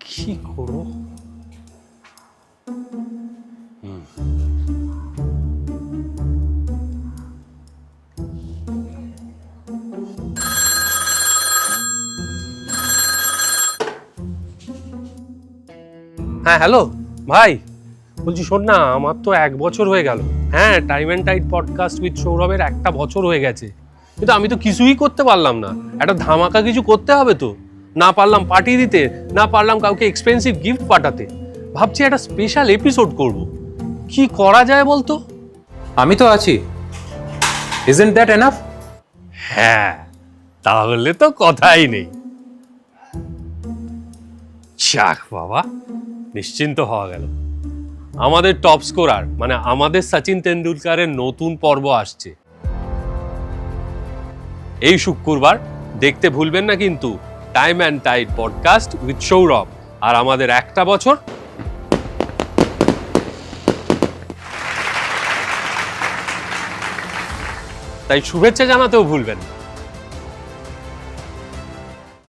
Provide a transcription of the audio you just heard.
কি করো হ্যাঁ হ্যালো। ভাই, বলছি, শোন না, আমার তো এক বছর হয়ে গেল। হ্যাঁ time and tight podcast with সৌরভের একটা বছর হয়ে গেছে। কিন্তু আমি তো কিছুই করতে পারলাম না। একটা ধামাকা কিছু করতে হবে তো। না পারলাম পাঠিয়ে দিতে না পারলাম কাউকে এক্সপেন্সিভ গিফট পাঠাতে। ভাবছি একটা স্পেশাল এপিসোড করব। কি করা যায় বলতো? আমি তো আছি। ইজেন্ট দ্যাট এনাফ হ্যাঁ তাহলে তো কথাই নেই। যাক বাবা নিশ্চিন্ত হওয়া গেল। আমাদের টপ স্কোরার মানে আমাদের সচিন তেন্ডুলকারের নতুন পর্ব আসছে। এই শুক্রবার দেখতে ভুলবেন না কিন্তু time and tight podcast with Sourav আর আমাদের একটা বছর। তাই শুভেচ্ছা জানাতেও ভুলবেন না।